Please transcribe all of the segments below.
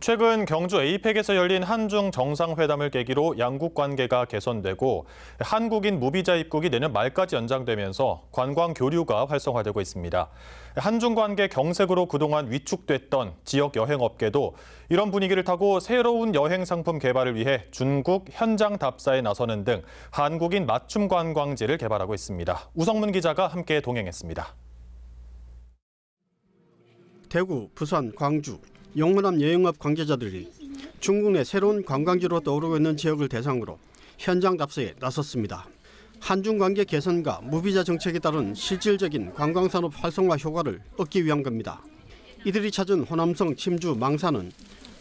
최근 경주 에이펙에서 열린 한중 정상회담을 계기로 양국 관계가 개선되고 한국인 무비자 입국이 내년 말까지 연장되면서 관광 교류가 활성화되고 있습니다. 한중 관계 경색으로 그동안 위축됐던 지역 여행 업계도 이런 분위기를 타고 새로운 여행 상품 개발을 위해 중국 현장 답사에 나서는 등 한국인 맞춤 관광지를 개발하고 있습니다. 우성문 기자가 함께 동행했습니다. 대구, 부산, 광주, 영문함 여행업 관계자들이 중국 내 새로운 관광지로 떠오르고 있는 지역을 대상으로 현장 답사에 나섰습니다. 한중 관계 개선과 무비자 정책에 따른 실질적인 관광산업 활성화 효과를 얻기 위한 겁니다. 이들이 찾은 호남성 침주 망산은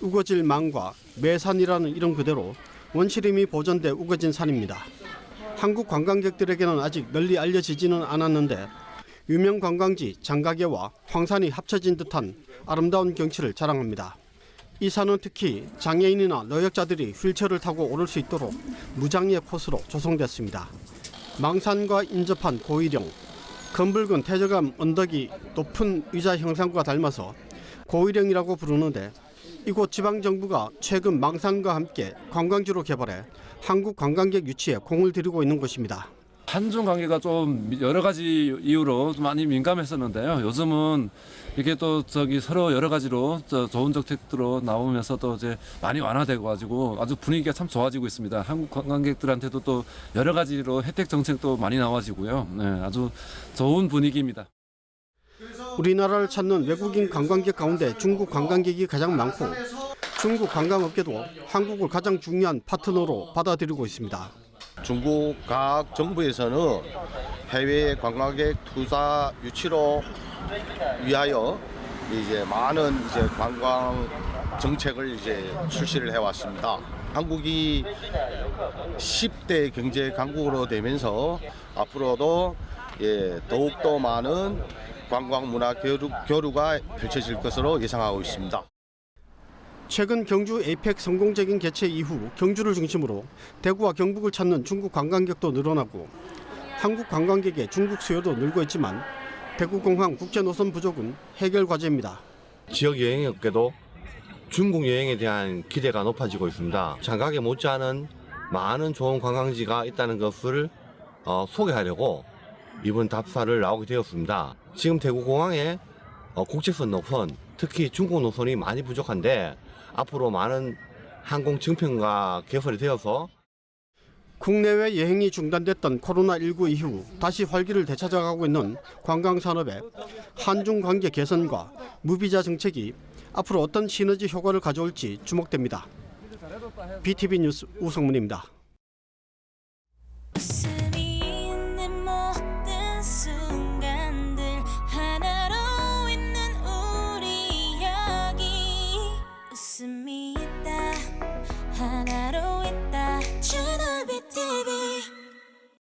우거질 망과 매산이라는 이름 그대로 원시림이 보존돼 우거진 산입니다. 한국 관광객들에게는 아직 널리 알려지지는 않았는데 유명 관광지 장가계와 황산이 합쳐진 듯한 아름다운 경치를 자랑합니다. 이 산은 특히 장애인이나 노약자들이 휠체어를 타고 오를 수 있도록 무장의 코스로 조성됐습니다. 망산과 인접한 고위령, 검붉은 태저감 언덕이 높은 의자 형상과 닮아서 고위령이라고 부르는데 이곳 지방 정부가 최근 망산과 함께 관광지로 개발해 한국 관광객 유치에 공을 들이고 있는 곳입니다. 한중 관계가 좀 여러 가지 이유로 좀 많이 민감했었는데요. 요즘은 이게 또 저기 서로 여러 가지로 저 좋은 정책들로 나오면서 또 이제 많이 완화되고 가지고 아주 분위기가 참 좋아지고 있습니다. 한국 관광객들한테도 또 여러 가지로 혜택 정책도 많이 나와지고요. 네, 아주 좋은 분위기입니다. 우리나라를 찾는 외국인 관광객 가운데 중국 관광객이 가장 많고 중국 관광업계도 한국을 가장 중요한 파트너로 받아들이고 있습니다. 중국 각 정부에서는 해외 관광객 투자 유치로 위하여 이제 많은 이제 관광 정책을 이제 출시를 해왔습니다. 한국이 10대 경제 강국으로 되면서 앞으로도 예, 더욱더 많은 관광 문화 교류, 교류가 펼쳐질 것으로 예상하고 있습니다. 최근 경주 에이펙 성공적인 개최 이후 경주를 중심으로 대구와 경북을 찾는 중국 관광객도 늘어나고 한국 관광객의 중국 수요도 늘고 있지만 대구공항 국제 노선 부족은 해결 과제입니다. 지역 여행업계도 중국 여행에 대한 기대가 높아지고 있습니다. 장각에 못지않은 많은 좋은 관광지가 있다는 것을 어, 소개하려고 이번 답사를 나오게 되었습니다. 지금 대구공항에 어, 국제선 노선, 특히 중국 노선이 많이 부족한데 앞으로 많은 항공 증평과 개설이 되어서 국내외 여행이 중단됐던 코로나19 이후 다시 활기를 되찾아가고 있는 관광산업에 한중 관계 개선과 무비자 정책이 앞으로 어떤 시너지 효과를 가져올지 주목됩니다. BTV 뉴스 우성문입니다.